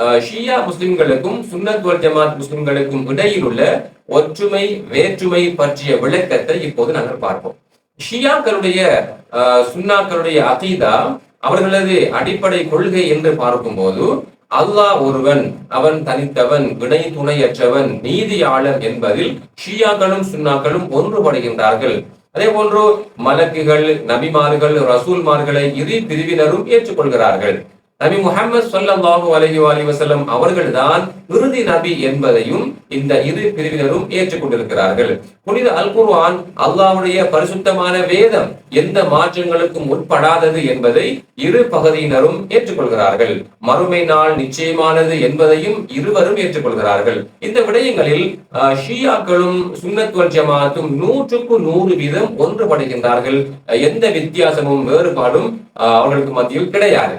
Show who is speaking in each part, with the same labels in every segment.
Speaker 1: அஹ், ஷியா முஸ்லிம்களுக்கும் சுன்னத் வல் ஜமாத் முஸ்லிம்களுக்கும் இடையில் உள்ள ஒற்றுமை வேற்றுமை பற்றிய விளக்கத்தை இப்போது நாங்கள் பார்ப்போம். ஷியாக்களுடைய அஹ், சுன்னாக்களுடைய அதீதா அவர்களது அடிப்படை கொள்கை என்று பார்க்கும்போது அல்லாஹ் ஒருவன் அவன் தனித்தவன் வினை துணையற்றவன் நீதியாளர் என்பதில் ஷியாக்களும் சுன்னாக்களும் ஒன்றுபடுகின்றார்கள். அதே போன்று மலக்குகள் நபிமார்கள் ரசூல்மார்களை இரு பிரிவினரும் ஏற்றுக்கொள்கிறார்கள். நபி முகமது சொல்லாஹு அலஹி வஸல்லம் வஸல்லம் அவர்கள்தான் இறுதி நபி என்பதையும் இந்த இரு பிரிவினரும் ஏற்றுக்கொண்டிருக்கிறார்கள். புனித அல் குர்ஆன் அல்லாஹ்வுடைய பரிசுத்தமான வேதம் எந்த மாற்றங்களுக்கும் உட்படாதது என்பதை இரு பகுதியினரும் ஏற்றுக்கொள்கிறார்கள். மறுமை நாள் நிச்சயமானது என்பதையும் இருவரும் ஏற்றுக்கொள்கிறார்கள். இந்த விடயங்களில் ஷியாக்களும் சுண்ணத்வல் ஜமாத்தும் நூற்றுக்கு நூறு வீதம் ஒன்றுபடுகின்றார்கள். எந்த வித்தியாசமும் வேறுபாடும் அவர்களுக்கு மத்தியில் கிடையாது.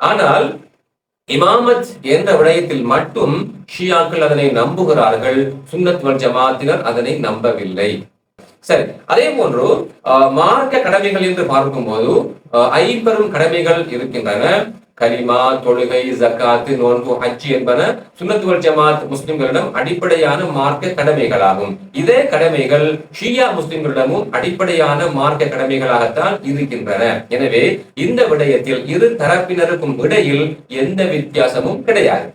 Speaker 1: ஆனால் இமாமத் என்ற விடயத்தில் மட்டும் ஷியாக்கள் அதனை நம்புகிறார்கள் சுன்னத் வல் ஜமாத்தினர் அதனை நம்பவில்லை. சரி அதே போன்று அஹ், மார்க்க கடமைகள் என்று பார்க்கும்போது அஹ், ஐம்பெரும் கடமைகள் இருக்கின்றன. கலிமா தொழுகை ஜக்காத்து நோன்பு ஹஜ் என்பன சுன்னத் ஜமாத் முஸ்லிம்களிடம் அடிப்படையான மார்க்க கடமைகளாகும். இதே கடமைகள் ஷியா முஸ்லிம்களிடமும் அடிப்படையான மார்க்க கடமைகளாகத்தான் இருக்கின்றன. எனவே இந்த விடயத்தில் இரு தரப்பினருக்கும் இடையில் எந்த வித்தியாசமும் கிடையாது.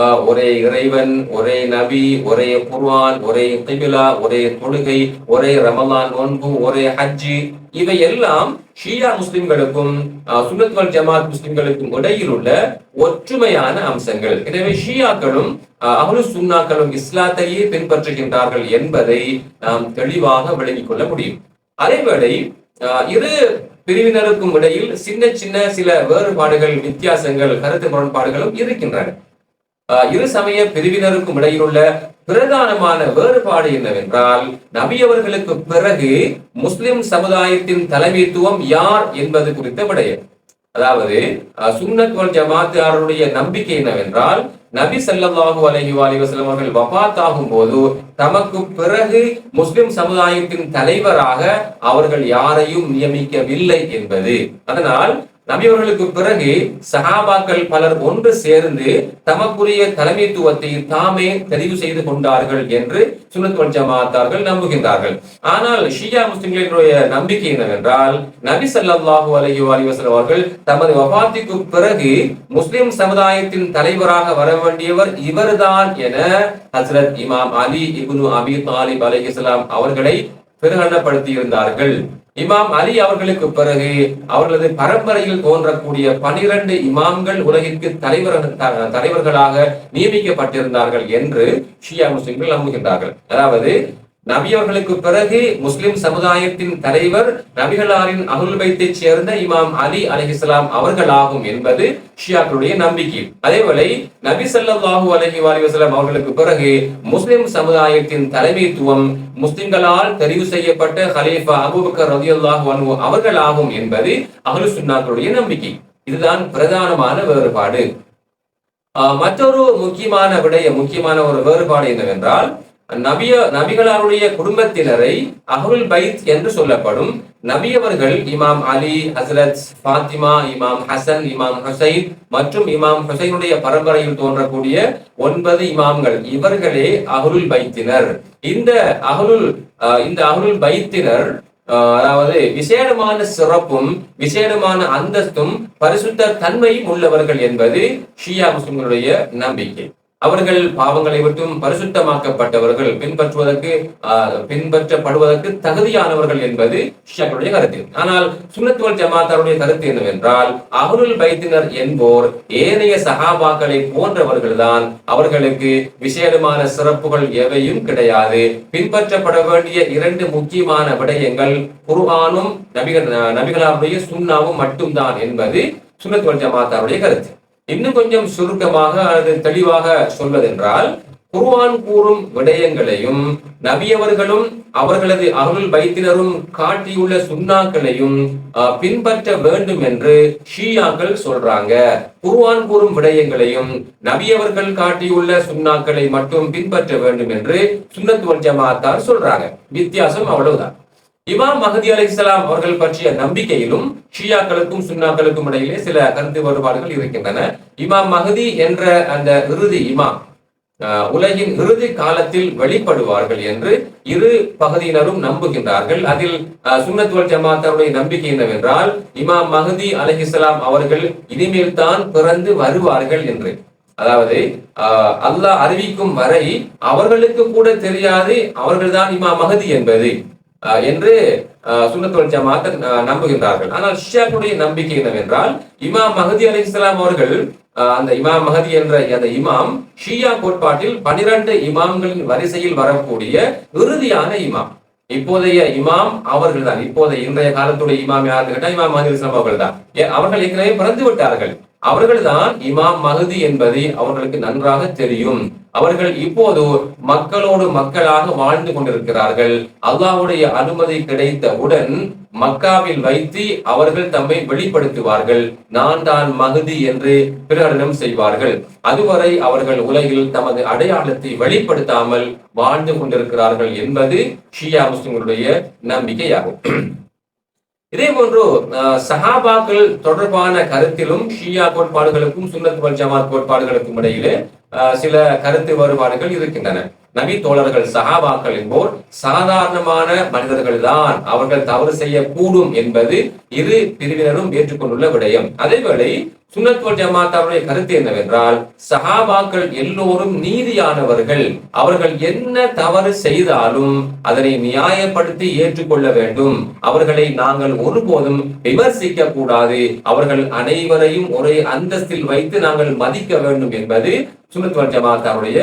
Speaker 1: ஒரே இறைவன் ஒரே நபி ஒரே குர்வான் ஒரே கிபிலா ஒரே தொழுகை ஒரே ரமலான் நோன்பு ஒரே ஹஜ்ஜி இவை எல்லாம் ஷியா முஸ்லிம்களுக்கும் ஆஹ் வல் ஜமாத் முஸ்லிம்களுக்கும் இடையில் உள்ள ஒற்றுமையான அம்சங்கள். எனவே ஷியாக்களும் ஆஹ் சுன்னாக்களும் இஸ்லாத்தையே பின்பற்றுகின்றார்கள் என்பதை நாம் தெளிவாக விளங்கிக் கொள்ள முடியும். அதேவேளை இரு பிரிவினருக்கும் இடையில் சின்ன சின்ன சில வேறுபாடுகள் வித்தியாசங்கள் கருத்து முரண்பாடுகளும் இருக்கின்றன. இரு சமய பிரிவினருக்கும் இடையிலுள்ள பிரதானமான வேறுபாடு என்னவென்றால் நபி அவர்களுக்கு பிறகு முஸ்லிம் சமுதாயத்தின் தலைமைத்துவம் யார் என்பது குறித்த விடயம். அதாவது சுன்னத் வல் ஜமாத்தாருடைய நம்பிக்கை என்னவென்றால் நபி ஸல்லல்லாஹு அலஹி வஸல்லம் அவர்கள் வஃபாத் ஆகும் போது தமக்கு பிறகு முஸ்லிம் சமுதாயத்தின் தலைவராக அவர்கள் யாரையும் நியமிக்கவில்லை என்பது. அதனால் நபி அவர்களுக்கு பிறகு சஹாபாக்கள் பலர் ஒன்று சேர்ந்து தமக்குரிய தலைமைத்துவத்தை தாமே தெரிவு செய்து கொண்டார்கள் என்று சுன்னத் வல் ஜமாத்தார்கள் நம்புகின்றார்கள். ஆனால் ஷியா முஸ்லிம்களினுடைய நம்பிக்கை என்னவென்றால் நபி ஸல்லல்லாஹு அலைஹி வஸல்லம் அவர்கள் தமது வஃபாத்திற்கு பிறகு முஸ்லிம் சமுதாயத்தின் தலைவராக வர வேண்டியவர் இவர்தான் என ஹஸ்ரத் இமாம் அலி இபுனு அபி தாலிப் அலைஹிஸ்ஸலாம் அவர்களை பிரகடனப்படுத்தி இருந்தார்கள் இமாம் அலி அவர்களுக்கு பிறகு அவர்களது பரம்பரையில் தோன்றக்கூடிய பனிரெண்டு இமாம்கள் உலகிற்கு தலைவர் த- தலைவர்களாக நியமிக்கப்பட்டிருந்தார்கள் என்று ஷியா முஸ்லிம்கள் நம்புகின்றார்கள். அதாவது நபி அவர்களுக்கு பிறகு முஸ்லிம் சமுதாயத்தின் தலைவர் நபிகளாரின் அகுல் வைத்தை சேர்ந்த இமாம் அலி அலிஹிஸ்லாம் அவர்களாகும் என்பது ஷியாக்களுடைய நம்பிக்கை. அதேவேளை நபி ஸல்லல்லாஹு அலைஹி வஸல்லம் அவர்களுக்கு பிறகு முஸ்லிம் சமுதாயத்தின் தலைமைத்துவம் முஸ்லிம்களால் தெரிவு செய்யப்பட்ட ஹலீஃபா அபுபக்கர் ரதி அல்லாஹு அவர்களாகும் என்பது அகலு சுன்னாக்களுடைய நம்பிக்கை. இதுதான் பிரதானமான வேறுபாடு. ஆஹ் மற்றொரு முக்கியமான விடய முக்கியமான ஒரு வேறுபாடு என்னவென்றால் நபிய நபிகளாருடைய குடும்பத்தினரை அஹுல் பைத் என்று சொல்லப்படும் நபியவர்கள் இமாம் அலி ஹசரத் ஃபாத்திமா இமாம் ஹசன் இமாம் ஹுசைன் மற்றும் இமாம் ஹுசைனுடைய பரம்பரையில் தோன்றக்கூடிய ஒன்பது இமாம்கள் இவர்களே அஹ்லுல் பைத்தினர். இந்த அஹ்லுல் ஆஹ் இந்த அஹ்லுல் பைத்தினர் ஆஹ் அதாவது விசேடமான சிறப்பும் விசேடமான அந்தஸ்தும் பரிசுத்த தன்மையும் உள்ளவர்கள் என்பது ஷியா முஸ்லிம்களுடைய நம்பிக்கை. அவர்கள் பாவங்களை விட்டும் பரிசுத்தமாக்கப்பட்டவர்கள் பின்பற்றுவதற்கு ஆஹ், பின்பற்றப்படுவதற்கு தகுதியானவர்கள் என்பது ஷியாக்களுடைய கருத்து. ஆனால் சுனத்துவல் ஜமாத்தாருடைய கருத்து என்னவென்றால் அஹ்லுல் பைத்தினர் என்போர் ஏனைய சகாபாக்களை போன்றவர்கள்தான் அவர்களுக்கு விசேடமான சிறப்புகள் எவையும் கிடையாது. பின்பற்றப்பட வேண்டிய இரண்டு முக்கியமான விடயங்கள் குர்ஆனும் நபிகள் நபிகளாருடைய சுண்ணாவும் மட்டும்தான் என்பது சுனத்துவல் ஜமாத்தாருடைய கருத்து. இன்னும் கொஞ்சம் சுருக்கமாக அல்லது தெளிவாக சொல்வதென்றால் குர்ஆன் கூறும் விடயங்களையும் நபியவர்களும் அவர்களது அருள் வைத்தினரும் காட்டியுள்ள சுண்ணாக்களையும் அஹ், பின்பற்ற வேண்டும் என்று ஷியாக்கள் சொல்றாங்க. குர்ஆன் கூறும் விடயங்களையும் நபியவர்கள் காட்டியுள்ள சுண்ணாக்களை மட்டும் பின்பற்ற வேண்டும் என்று சுன்னத் ஜமாத்தார் சொல்றாங்க. வித்தியாசம் அவ்வளவுதான். இமாம் மஹதி அலி இஸ்லாம் அவர்கள் பற்றிய நம்பிக்கையிலும் ஷியாக்களுக்கும் சுன்னாக்களுக்கும் இடையிலே சில கருத்து வேறுபாடுகள் இருக்கின்றன. இமாம் மஹதி என்ற அந்த இறுதி இமாம் உலகின் இறுதி காலத்தில் வெளிப்படுவார்கள் என்று இரு பகுதியினரும் நம்புகின்றார்கள். அதில் அஹ், ஜமாத்தருடைய நம்பிக்கை என்னவென்றால் இமாம் மஹதி அலைஹிஸ்ஸலாம் அவர்கள் இனிமேல் தான் பிறந்து வருவார்கள் என்று. அதாவது அல்லாஹ் அறிவிக்கும் வரை அவர்களுக்கு கூட தெரியாது அவர்கள்தான் இமாம் மஹதி என்பது. என்று சுண்ணத்தோல் சுன்னத் ஜமாத் நம்புகின்றார்கள். ஆனால் ஷியாக்களுடைய நம்பிக்கை என்னவென்றால் இமாம் மஹதி அலைஹிஸ்ஸலாம் அவர்கள் அந்த இமாம் மஹதி என்ற அந்த இமாம் ஷியா கோட்பாட்டில் பனிரெண்டு இமாம்களின் வரிசையில் வரக்கூடிய இறுதியான இமாம். இப்போதைய இமாம் அவர்கள் தான் இப்போதைய இன்றைய காலத்துடைய இமாம் யாருன்னு கேட்டா இமாம் மஹதி இஸ்லாம் அவர்கள் தான் அவர்கள் ஏற்கனவே பிறந்து விட்டார்கள். அவர்கள்தான் இமாம் மகதி என்பதை அவர்களுக்கு நன்றாக தெரியும். அவர்கள் இப்போது மக்களோடு மக்களாக வாழ்ந்து கொண்டிருக்கிறார்கள். அல்லாஹுடைய அனுமதி கிடைத்தவுடன் மக்காவில் வைத்து அவர்கள் தம்மை வெளிப்படுத்துவார்கள். நான் தான் மகுதி என்று பிரகடனம் செய்வார்கள். அதுவரை அவர்கள் உலகில் தமது அடையாளத்தை வெளிப்படுத்தாமல் வாழ்ந்து கொண்டிருக்கிறார்கள் என்பது ஷியா முஸ்லிம்களுடைய நம்பிக்கையாகும். இதே போன்று அஹ், சஹாபாக்கள் தொடர்பான கருத்திலும் ஷியா கோட்பாடுகளுக்கும் சுன்னத் வல் ஜமாத் கோட்பாடுகளுக்கும் இடையிலே சில கருத்து வேறுபாடுகள் இருக்கின்றன. நபி தோழர்கள் சஹாபாக்கள் என்போர் சாதாரணமான மனிதர்கள் தான் அவர்கள் தவறு செய்யக்கூடும் என்பது இரு பிரிவினரும் ஏற்றுக்கொண்டுள்ள விடயம். அதேவேளை சுனத்வல் ஜமாத்தாவுடைய கருத்து என்னவென்றால் சஹாபாக்கள் எல்லோரும் நீதியானவர்கள். அவர்கள் என்ன தவறு செய்தாலும் அதனை நியாயப்படுத்தி ஏற்றுக்கொள்ள வேண்டும். அவர்களை நாங்கள் ஒருபோதும் விமர்சிக்க கூடாது அவர்கள் அனைவரையும் ஒரே அந்தஸ்தில் வைத்து நாங்கள் மதிக்க வேண்டும் என்பது சுனத்வல் ஜமாத்தாவுடைய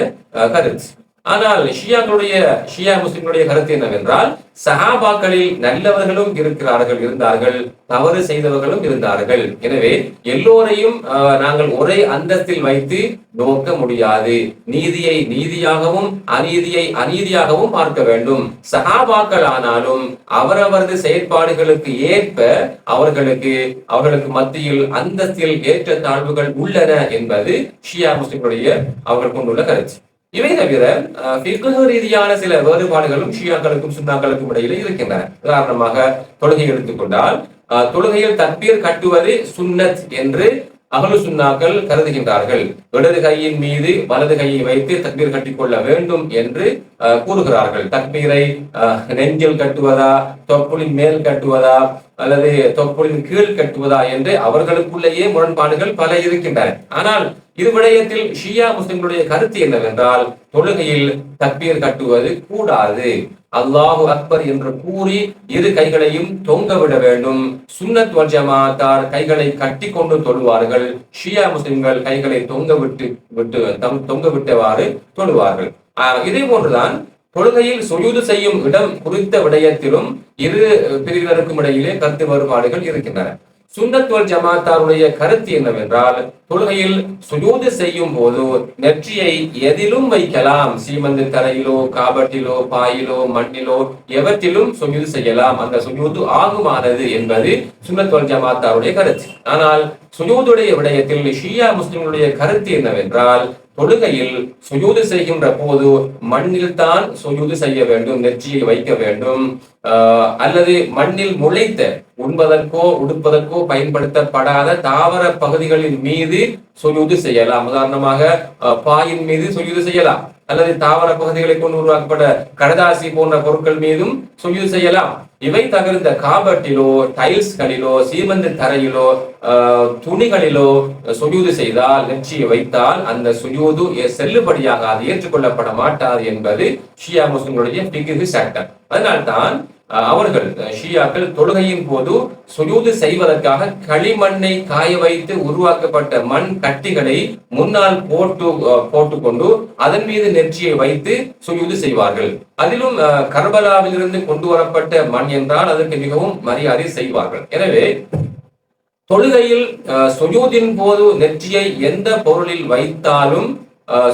Speaker 1: கருத்து. ஆனால் ஷியாக்களுடைய ஷியா முஸ்லிம்களுடைய கருத்து என்னவென்றால் சஹாபாக்களில் நல்லவர்களும் இருக்கிறார்கள் இருந்தார்கள் தவறு செய்தவர்களும் இருந்தார்கள். எனவே எல்லோரையும் நாங்கள் ஒரே அந்தஸ்தில் வைத்து நோக்க முடியாது. நீதியை நீதியாகவும் அநீதியை அநீதியாகவும் பார்க்க வேண்டும். சகாபாக்கள் ஆனாலும் அவரவரது செயற்பாடுகளுக்கு ஏற்ப அவர்களுக்கு அவர்களுக்கு மத்தியில் அந்தஸ்தில் ஏற்ற தாழ்வுகள் உள்ளன என்பது ஷியா முஸ்லிம்களுடைய அவர்கள் கொண்டுள்ள கருத்து. இவை தவிர அஹ், ரீதியான சில வேறுபாடுகளும் ஷியாக்களுக்கும் சுண்ணாக்களுக்கும் இடையிலே இருக்கின்றன. உதாரணமாக தொழுகை எடுத்துக்கொண்டால் அஹ், தொழுகையில் தற்பீர் கட்டுவது சுன்னத் என்று அகலு சுண்ணாக்கள் கருதுகின்றார்கள். இடது கையின் மீது வலது கையை வைத்து தக்பீர் கட்டிக்கொள்ள வேண்டும் என்று அஹ், கூறுகிறார்கள். தக்பீரை அஹ், நெஞ்சில் கட்டுவதா தொப்புளின் மேல் கட்டுவதா அல்லது தொப்புளின் கீழ் கட்டுவதா என்று அவர்களுக்குள்ளேயே முரண்பாடுகள் பல இருக்கின்றன. ஆனால் இது விடயத்தில் ஷியா முஸ்லிம்களுடைய கருத்து என்னவென்றால் தொழுகையில் தக்பீர் கட்டுவது கூடாது. அல்லாஹு அக்பர் என்று கூறி இரு கைகளையும் தொங்க விட வேண்டும். சுன்னத் வல் ஜமாத்தார் கைகளை கட்டி கொண்டு தொழுவார்கள். ஷியா முஸ்லிம்கள் கைகளை தொங்க விட்டு விட்டு தம் தொங்க விட்டவாறு தொழுவார்கள். ஆஹ் இதே போன்றுதான் தொழுகையில் சுயூது செய்யும் இடம் குறித்த விடயத்திலும் இரு பிரிவினருக்கும் இடையிலே கருத்து வேறுபாடுகள் இருக்கின்றன. சுண்ணத்துவல் ஜமாத்தாருடைய கருத்து என்னவென்றால் தொழுகையில் சுஜூது செய்யும் போது நெற்றியை எதிலும் வைக்கலாம். சீமந்து தரையிலோ காபட்டிலோ பாயிலோ மண்ணிலோ எவற்றிலும் சுஜூது செய்யலாம். அந்த சுஜூது ஆகுமானது என்பது சுண்ணத்துவல் ஜமாத்தாருடைய கருத்து. ஆனால் சுஜூதுடைய விடயத்தில் ஷியா முஸ்லிம்களுடைய கருத்து என்னவென்றால் தொழுகையில் சுயூது செய்கின்ற போது மண்ணில் தான் சுயூது செய்ய வேண்டும் நெற்றியை வைக்க வேண்டும். ஆஹ் அல்லது மண்ணில் முளைத்த உண்பதற்கோ உடுப்பதற்கோ பயன்படுத்தப்படாத தாவர பகுதிகளின் மீது சுயூது செய்யலாம். உதாரணமாக பாயின் மீது சுயூது செய்யலாம். அல்லது தாவர பகுதிகளை கொண்டு உருவாக்கப்பட்ட கடதாசி போன்ற பொருட்கள் மீதும் சுயூது செய்யலாம். இவை தகுந்த காபட்டிலோ டைல்ஸ்களிலோ சீமந்து தரையிலோ ஆஹ், துணிகளிலோ சுஜூது செய்தால் நெற்றியை வைத்தால் அந்த சுஜூது செல்லுபடியாக செல்லுபடியாகாது ஏற்றுக்கொள்ளப்பட மாட்டாது என்பது ஷியா முஸ்லிம்களுடைய பிகிகு சட்டம். அதனால்தான் அவர்கள் அஹ், ஷியாக்கள் தொழுகையின் போது சுஜூது செய்வதற்காக களிமண்ணை காய வைத்து உருவாக்கப்பட்ட மண் கட்டிகளை முன்னால் போட்டு அஹ், போட்டுக்கொண்டு அதன் மீது நெற்றியை வைத்து சுஜூது செய்வார்கள். அதிலும் கர்பலாவிலிருந்து கொண்டு வரப்பட்ட மண் என்றால் அதற்கு மிகவும் மரியாதை செய்வார்கள். எனவே தொழுகையில் சுயூதின் போது நெற்றியை எந்த பொருளில் வைத்தாலும் அஹ்,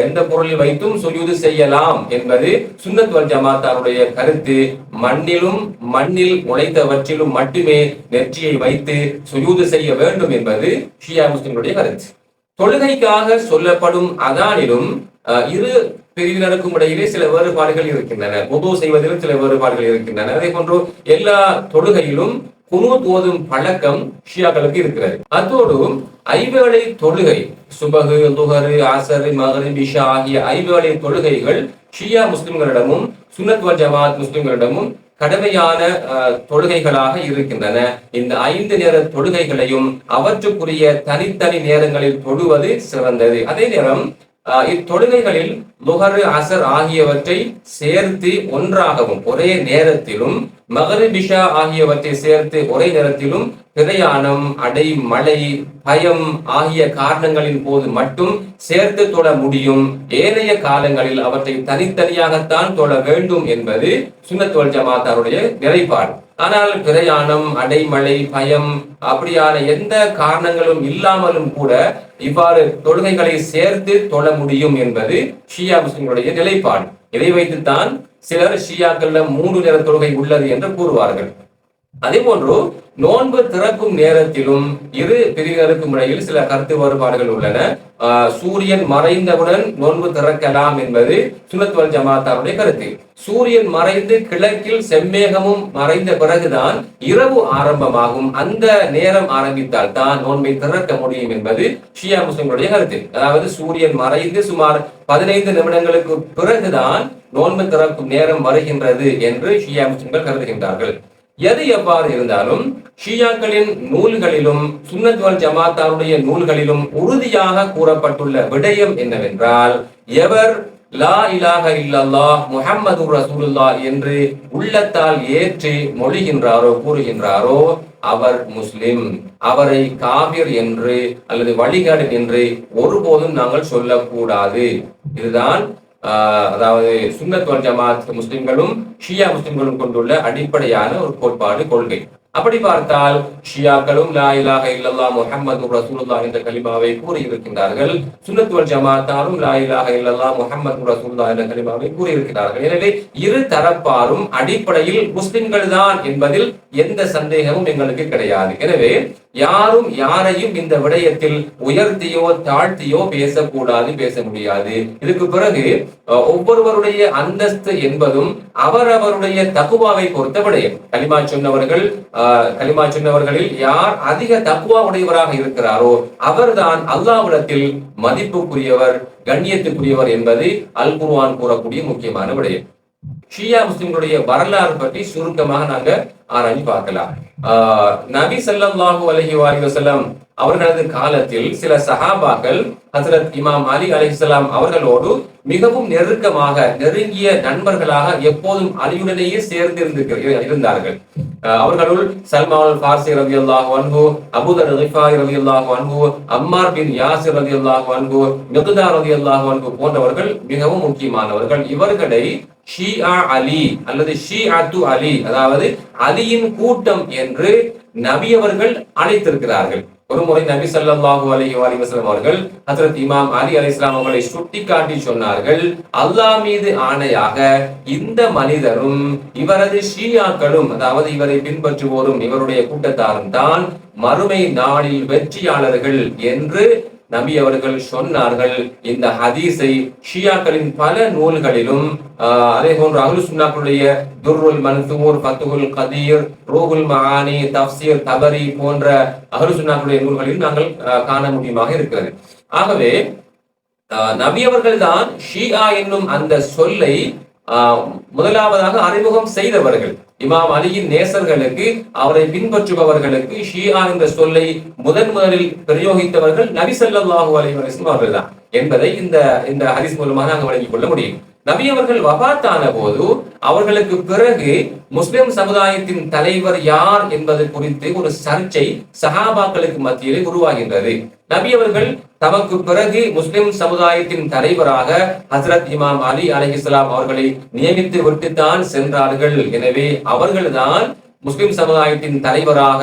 Speaker 1: எந்த பொருளில் வைத்தும் சுயூது செய்யலாம் என்பது சுன்னத் வல் ஜமாத்தாருடைய கருத்து. மண்ணிலும் மண்ணில் உழைத்தவற்றிலும் மட்டுமே நெற்றியை வைத்து சுயூது செய்ய வேண்டும் என்பது ஷியா முஸ்லிம்களுடைய கருத்து. தொழுகைக்காக சொல்லப்படும் அதானிலும் இரு பிரிவினருக்கும் இடையிலே சில வேறுபாடுகள் இருக்கின்றன. உது செய்வதிலும் சில வேறுபாடுகள் இருக்கின்றன. அதே போன்று எல்லா தொழுகையிலும் குனு போதும் பழக்கம் ஷியாக்களுக்கு இருக்கிறது. அத்தோடு ஐவேளை தொழுகை சுபகு துகரு ஆசரு மகரு பிஷா ஆகிய ஐவேளை தொழுகைகள் ஷியா முஸ்லிம்களிடமும் சுனத் ஜமாத் முஸ்லிம்களிடமும் கடமையான அஹ், தொழுகைகளாக இருக்கின்றன. இந்த ஐந்து நேர தொழுகைகளையும் அவற்றுக்குரிய தனித்தனி நேரங்களில் தொடுவது சிறந்தது. அதே நேரம் இத்தொழுகைகளில் லுஹரு அசர் ஆகியவற்றை சேர்த்து ஒன்றாகவும் ஒரே நேரத்திலும் மகரிபிஷா ஆகியவற்றை சேர்த்து ஒரே நேரத்திலும் பிரயாணம் அடை மழை பயம் ஆகிய காரணங்களின் போது மட்டும் சேர்த்து தொழ முடியும். ஏனைய காலங்களில் அவற்றை தனித்தனியாகத்தான் தொழ வேண்டும் என்பது சுனத்தோல் ஜமாத்தாருடைய நிலைப்பாடு. ஆனால் பிரயாணம் அடைமழை பயம் அப்படியான எந்த காரணங்களும் இல்லாமலும் கூட இவ்வாறு தொழுகைகளை சேர்த்து தொழ முடியும் என்பது ஷியா முஸ்லிம்களுடைய நிலைப்பாடு. இதை வைத்துத்தான் சிலர் ஷியாக்கள்ல மூன்று நேர தொழுகை உள்ளது என்று கூறுவார்கள். அதே போன்று நோன்பு திறக்கும் நேரத்திலும் இரு பிரிவினருக்கும் இடையில் சில கருத்து வேறுபாடுகள் உள்ளன. சூரியன் மறைந்தவுடன் நோன்பு திறக்கலாம் என்பது சுனத்வல் ஜமாத்தாருடைய கருத்து. சூரியன் மறைந்து கிழக்கில் செம்மேகமும் மறைந்த பிறகுதான் இரவு ஆரம்பமாகும். அந்த நேரம் ஆரம்பித்தால் தான் நோன்பை திறக்க முடியும் என்பது ஷியா முஸ்லிம்களுடைய கருத்து. அதாவது சூரியன் மறைந்து சுமார் பதினைந்து நிமிடங்களுக்கு பிறகுதான் நோன்பு திறக்கும் நேரம் வருகின்றது என்று ஷியா முஸ்லிம்கள் கருதுகின்றார்கள். எது எவ்வாறு இருந்தாலும் ஷியாக்களின் நூல்களிலும் சுன்னத்வல் ஜமாத்தாருடைய நூல்களிலும் உறுதியாக கூறப்பட்டுள்ள விடயம் என்னவென்றால் எவர் லா இலாக இல்லல்லா முஹம்மது ரசூலுல்லா என்று உள்ளத்தால் ஏற்றி மொழிகின்றாரோ கூறுகின்றாரோ அவர் முஸ்லிம். அவரை காவிர் என்று அல்லது வழிகாடு என்று ஒருபோதும் நாங்கள் சொல்லக்கூடாது. இதுதான் அதாவது சுன்னத் வல் ஜமாத் முஸ்லிம்களும் ஷியா முஸ்லிம்களும் கொண்டுள்ள அடிப்படையான ஒரு கோட்பாடு கொள்கை. அப்படி பார்த்தால் ஷியாக்களும் லா இலாக இல்லல்லா முஹம்மது ரசூலுல்லா என்ற கலிமாவை கூறியிருக்கின்றார்கள். சுன்னத் வல் ஜமாத்தாரும் லா இலாக இல்லல்லா முஹம்மது ரசூலுல்லா என்ற கலிமாவை கூறியிருக்கிறார்கள். எனவே இரு தரப்பாரும் அடிப்படையில் முஸ்லிம்கள் தான் என்பதில் எந்த சந்தேகமும் எங்களுக்கு கிடையாது. எனவே யாரும் யாரையும் இந்த விடயத்தில் உயர்த்தியோ தாழ்த்தியோ பேசக்கூடாது பேச முடியாது இதுக்கு பிறகு ஒவ்வொருவருடைய அந்தஸ்து என்பதும் அவரவருடைய தகுவாவை பொறுத்த விடயம். கலிமா சொன்னவர்கள் களிமா கலிமா சொன்னவர்களில் யார் அதிக தக்குவா உடையவராக இருக்கிறாரோ அவர்தான் அல்லாவிடத்தில் மதிப்புக்குரியவர் கண்ணியத்துக்குரியவர் என்பது அல் குருவான் கூறக்கூடிய முக்கியமான விடயம். ஷியா முஸ்லிம்களுடைய வரலாறு பற்றி சுருக்கமாக நாங்க ஆராய்ச்சி பார்க்கலாம். ஆஹ் நபி சல்லாஹூ அலஹி வஸல்லம் அவர்களது காலத்தில் சில சஹாபாக்கள் ஹசரத் இமாம் அலி அலிசலாம் அவர்களோடு மிகவும் நெருக்கமாக நெருங்கிய நண்பர்களாக எப்போதும் அலியுடனேயே சேர்ந்து இருந்தார்கள். Uh, அவர்களுள் சல்மான் ஃபார்சி அல்லாஹ் அன்பு அபுதர் ரிஃபாய் அல்லாஹ் வன்கோ அம்மார் பின் யாசிர் அன்பு அன்ஹு ரவி அல்லாஹ் அன்பு போன்றவர்கள் மிகவும் முக்கியமானவர்கள். இவர்களை ஷியா அலி அல்லது ஷிஅத்து அலி அதாவது அலியின் கூட்டம் என்று நபியவர்கள் அழைத்திருக்கிறார்கள். ஒருமுறை நபி சல்லாஹூ அலைஹி அலி வஸல்லம் அவர்கள் ஹசரத் இமாம் அலி அலைஹிஸ்ஸலாம் அவர்களை சுட்டிக்காட்டி சொன்னார்கள் அல்லாஹ் மீது ஆணையாக இந்த மனிதரும் இவரது ஷியாக்களும் அதாவது இவரை பின்பற்றுவோரும் இவருடைய கூட்டத்தாரும் தான் மறுமை நாளில் வெற்றியாளர்கள் என்று நபி அவர்கள் சொன்னார்கள். இந்த ஹதீஸை ஷியாக்களின் பல நூல்களிலும் ஆஹ், அதே போன்று அகுல் சுன்னாக்களுடைய துர்ருல் மன்சூர் பத்துகுல் கதீர் ரோகுல் மகானி தஃப்சீர் தபரி போன்ற அகுல் சுன்னாக்களுடைய நூல்களிலும் நாங்கள் காண முடியுமாக இருக்கிறது. ஆகவே ஆஹ், நபி அவர்கள் தான் ஷியா என்னும் அந்த சொல்லை ஆஹ், முதலாவதாக அறிமுகம் செய்தவர்கள். இமாம் அலியின் நேசர்களுக்கு அவரை பின்பற்றுபவர்களுக்கு ஷியா என்ற சொல்லை முதன் முதலில் பிரயோகித்தவர்கள் நபி ஸல்லல்லாஹு அலைஹி அவர்கள் தான் என்பதை இந்த இந்த ஹரிஸ் மூலமாக நாங்கள் வழங்கிக் கொள்ள முடியும். நபி அவர்கள் வபாத்தான போது அவர்களுக்கு பிறகு முஸ்லிம் சமுதாயத்தின் தலைவர் யார் என்பது குறித்து ஒரு சர்ச்சை சஹாபாக்களுக்கு மத்தியிலே உருவாகின்றது. நபி அவர்கள் தமக்கு பிறகு முஸ்லிம் சமுதாயத்தின் தலைவராக ஹசரத் இமாம் அலி அலைஹிஸ்ஸலாம் அவர்களை நியமித்து விட்டுத்தான் சென்றார்கள். எனவே அவர்கள்தான் முஸ்லிம் சமுதாயத்தின் தலைவராக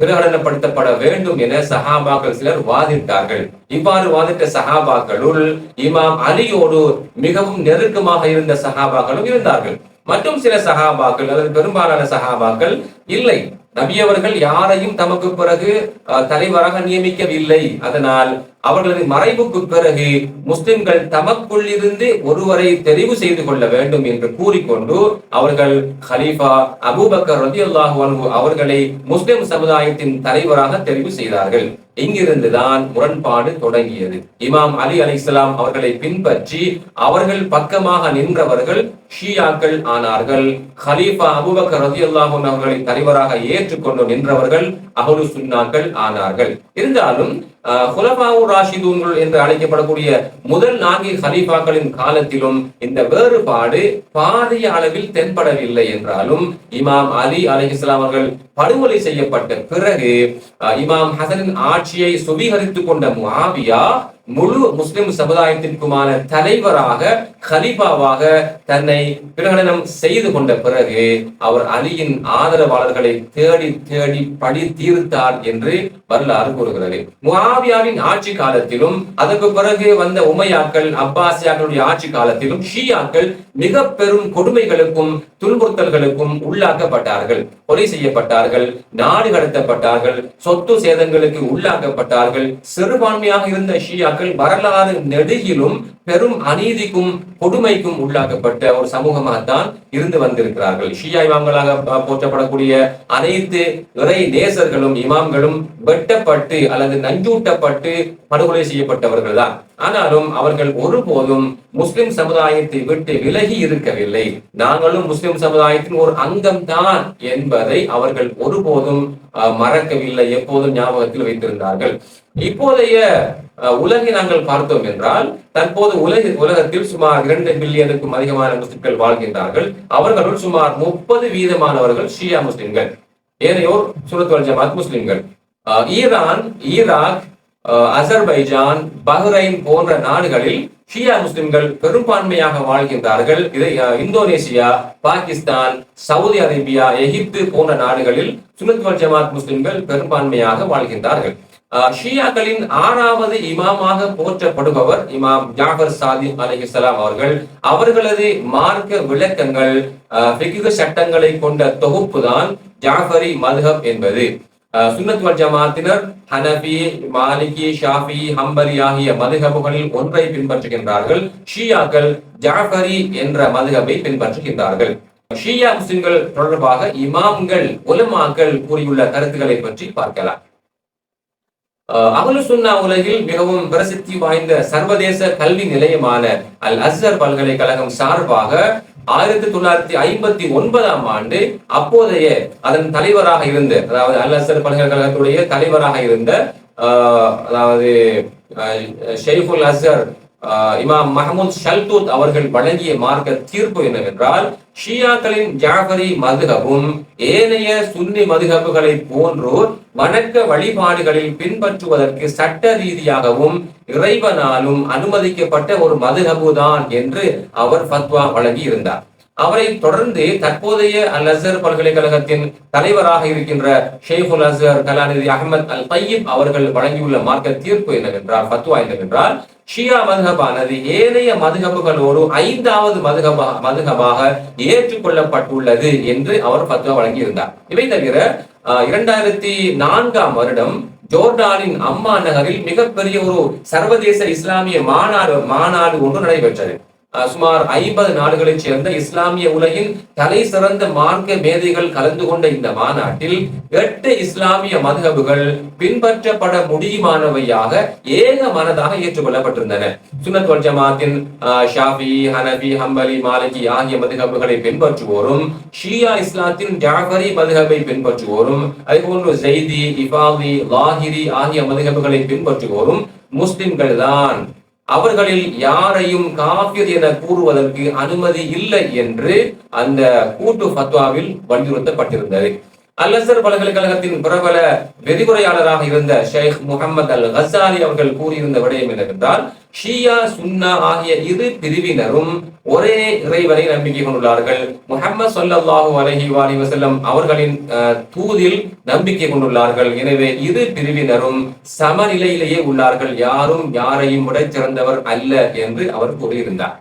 Speaker 1: பிரகடனப்படுத்தப்பட வேண்டும் என சஹாபாக்கள் சிலர் வாதிட்டார்கள். இவ்வாறு வாதிட்ட சஹாபாக்களுள் இமாம் அலியோடு மிகவும் நெருக்கமாக இருந்த சஹாபாக்களும் இருந்தார்கள். மற்றும் சில சஹாபாக்கள் அல்லது பெரும்பாலான சஹாபாக்கள் இல்லை. நபியவர்கள் யாரையும் தமக்கு பிறகு தலைவராக நியமிக்கவில்லை. அதனால் அவர்களது மறைவுக்கு பிறகு முஸ்லிம்கள் தமக்குள்ளிருந்து ஒருவரை தெரிவு செய்து கொள்ள வேண்டும் என்று கூறிக்கொண்டு அவர்கள் ஹலீஃபா அபூபக்கர் ரதி அல்லாஹு அவர்களை முஸ்லிம் சமுதாயத்தின் தலைவராக தெரிவு செய்தார்கள். இங்கிருந்துதான் முரண்பாடு தொடங்கியது. இமாம் அலி அலிஸ்லாம் அவர்களை பின்பற்றி அவர்கள் பக்கமாக நின்றவர்கள் ஷியாக்கள் ஆனார்கள். ஹலீஃபா அபுபக்கர் ரதி அல்லாஹூன் அவர்களை தலைவராக ஏற்றுக்கொண்டு நின்றவர்கள் அகலு சுன்னாக்கள் ஆனார்கள். இருந்தாலும் ஹுலபாவு ராஷிதூன்கள் என்று அழைக்கப்படக்கூடிய முதல் நான்கு ஹலீஃபாக்களின் காலத்திலும் இந்த வேறுபாடு பாரிய அளவில் தென்படவில்லை என்றாலும் இமாம் அலி அலிஹிஸ்லாம் அவர்கள் படுகொலை செய்யப்பட்ட பிறகு அஹ், இமாம் ஹசனின் ஆட்சியை சுவீகரித்துக் கொண்ட முஹாபியா முழு முஸ்லிம் சமுதாயத்திற்குமான தலைவராக கலீஃபாவாக தன்னை பிரகடனம் செய்து கொண்ட பிறகு அவர் அலியின் ஆதரவாளர்களை தேடி தேடி படி தீர்த்தார் என்று வரலாறு கூறுகிறது. முகாவியாவின் ஆட்சி காலத்திலும் அதற்கு பிறகு வந்த உமையாக்கள் அப்பாசியாக்களுடைய ஆட்சி காலத்திலும் ஷியாக்கள் மிக பெரும் கொடுமைகளுக்கும் துன்புறுத்தல்களுக்கும் உள்ளாக்கப்பட்டார்கள். கொலை செய்யப்பட்டார்கள் நாடு கடத்தப்பட்டார்கள் சொத்து சேதங்களுக்கு உள்ளாக்கப்பட்டார்கள். சிறுபான்மையாக இருந்த ஷியாக்கள் வரலாறு நெடுகிலும் பெரும் அநீதிக்கும் கொடுமைக்கும் உள்ளாக்கப்பட்ட ஒரு சமூகமாகத்தான் இருந்து வந்திருக்கிறார்கள். ஷியா இமாம்களாக போற்றப்படக்கூடிய அனைத்து இறை நேசர்களும் இமாம்களும் வெட்டப்பட்டு அல்லது நஞ்சூட்டப்பட்டு படுகொலை செய்யப்பட்டவர்கள் தான் ஆனாலும் அவர்கள் ஒருபோதும் முஸ்லிம் சமுதாயத்தை விட்டு விலகி இருக்கவில்லை. நாங்களும் முஸ்லிம் சமுதாயத்தின் ஒரு அங்கம் தான் என்பதை அவர்கள் ஒருபோதும் மறக்கவில்லை எப்போதும் ஞாபகத்தில் வைத்திருந்தார்கள். இப்போதைய உலகை நாங்கள் பார்த்தோம் என்றால் தற்போது உலக உலகத்தில் சுமார் இரண்டு பில்லியனுக்கும் அதிகமான முஸ்லிம்கள் வாழ்கின்றார்கள். அவர்களுள் சுமார் முப்பது வீதமானவர்கள் ஷியா முஸ்லிம்கள். ஏனையோர் சுரத்வல் ஜமாத் முஸ்லிம்கள். ஈரான் ஈராக் அசர்பைஜான் பஹ்ரைன் போன்ற நாடுகளில் ஷியா முஸ்லிம்கள் பெரும்பான்மையாக வாழ்கின்றார்கள். இதை Indonesia Pakistan Saudi Arabia Egypt போன்ற நாடுகளில் சுனத்வல் ஜமாத் முஸ்லிம்கள் பெரும்பான்மையாக வாழ்கின்றார்கள். ஷியாக்களின் ஆறாவது இமாமாக போற்றப்படுபவர் இமாம் ஜாஃபர் சாதி அலிஹலாம் அவர்கள். அவர்களது மார்க்க விளக்கங்கள் அஹ், சட்டங்களை கொண்ட தொகுப்பு தான் ஜாஃபரி மதுஹப் என்பது. அஹ், சுன்னத் வல் ஜமாத்தினர் ஹனபி மாலிகி ஷாஃபி ஹம்பரி ஆகிய மதுகபுகளில் ஒன்றை பின்பற்றுகின்றார்கள். ஷியாக்கள் ஜாஃபரி என்ற மதுகபை பின்பற்றுகின்றார்கள். ஷியா முஸ்லிம்கள் தொடர்பாக இமாம்கள் உலமாக்கள் கூறியுள்ள கருத்துக்களை பற்றி பார்க்கலாம். அகலு சுன்னா உலகில் மிகவும் பிரசித்தி வாய்ந்த சர்வதேச கல்வி நிலையமான அல் அஸ்ஹர் பல்கலைக்கழகம் சார்பாக ஆயிரத்தி தொள்ளாயிரத்தி ஐம்பத்தி ஒன்பதாம் ஆண்டு அப்போதைய அதன் தலைவராக இருந்த அதாவது அல் அஸ்ஹர் பல்கலைக்கழகத்துடைய தலைவராக இருந்த அதாவது அஹ், ஷெய்ஃபுல் அஸ்ஹர் இமாம் மஹமூத் ஷல்தூத் அவர்கள் வழங்கிய மார்க்க தீர்ப்பு என்னவென்றால் ஷியாக்களின் ஜாஃபரி மதுகபும் ஏனைய சுன்னி மதுகபுகளை போன்றோர் வணக்க வழிபாடுகளில் பின்பற்றுவதற்கு சட்ட ரீதியாகவும் இறைவனாலும் அனுமதிக்கப்பட்ட ஒரு மதுகபுதான் என்று அவர் ஃபத்வா வழங்கி இருந்தார் அவரை தொடர்ந்து தற்போதைய அல் அசர் பல்கலைக்கழகத்தின் தலைவராக இருக்கின்ற ஷேகுல் அசர் கலாநிதி அகமது அல் தையீப் அவர்கள் வழங்கியுள்ள மார்க்க தீர்ப்பு என்னவென்றால் பத்துவா என்னவென்றால் ஷியா மதுகபானது ஏனைய மதுகபுகளோடு ஐந்தாவது மதுகபா மதுகபாக ஏற்றுக்கொள்ளப்பட்டுள்ளது என்று அவர் பத்துவா வழங்கியிருந்தார். இவை தவிர இரண்டாயிரத்தி நான்காம் வருடம் ஜோர்டானின் அம்மா நகரில் மிகப்பெரிய ஒரு சர்வதேச இஸ்லாமிய மாநாடு மாநாடு ஒன்று நடைபெற்றது. சுமார் ஐம்பது நாடுகளைச் சேர்ந்த இஸ்லாமிய உலகின் தலை சிறந்த மார்க்க மேதைகள் கலந்து கொண்ட இந்த மாநாட்டில் எட்டு இஸ்லாமிய மதுகபுகள் பின்பற்றப்பட முடியுமானவையாக ஏக மனதாக ஏற்றுக்கொள்ளப்பட்டிருந்தன. சுன்னத் வல் ஜமாத்தின் அஹ், ஷாஃபி ஹனபி ஹம்பலி மாலிகி ஆகிய மதுகபுகளை பின்பற்றுவோரும் ஷியா இஸ்லாத்தின் ஜாஃபரி மதுகபை பின்பற்றுவோரும் அதேபோன்று ஜெய்தி இபாதி லாஹிரி ஆகிய மதுகபுகளை பின்பற்றுவோரும் முஸ்லிம்கள் தான் அவர்களில் யாரையும் காபிர் என கூறுவதற்கு அனுமதி இல்லை என்று அந்த கூட்டு ஃபத்வாவில் வலியுறுத்தப்பட்டிருந்தது. அல்லசர் பல்கலைக்கழகத்தின் பிரபல விரிவுரையாளராக இருந்த ஷேக் முகமது அல் கசாலி அவர்கள் கூறியிருந்த விடயம் என்னவென்றால் ஷியா சுன்னா ஆகிய இரு பிரிவினரும் ஒரே இறைவனை நம்பிக்கை கொண்டுள்ளார்கள். முகமது ஸல்லல்லாஹு அலஹி வாலி வசல்லம் அவர்களின் தூதில் நம்பிக்கை கொண்டுள்ளார்கள். எனவே இரு பிரிவினரும் சமநிலையிலேயே உள்ளார்கள். யாரும் யாரையும் விட சிறந்தவர் அல்ல என்று அவர் கூறியிருந்தார்.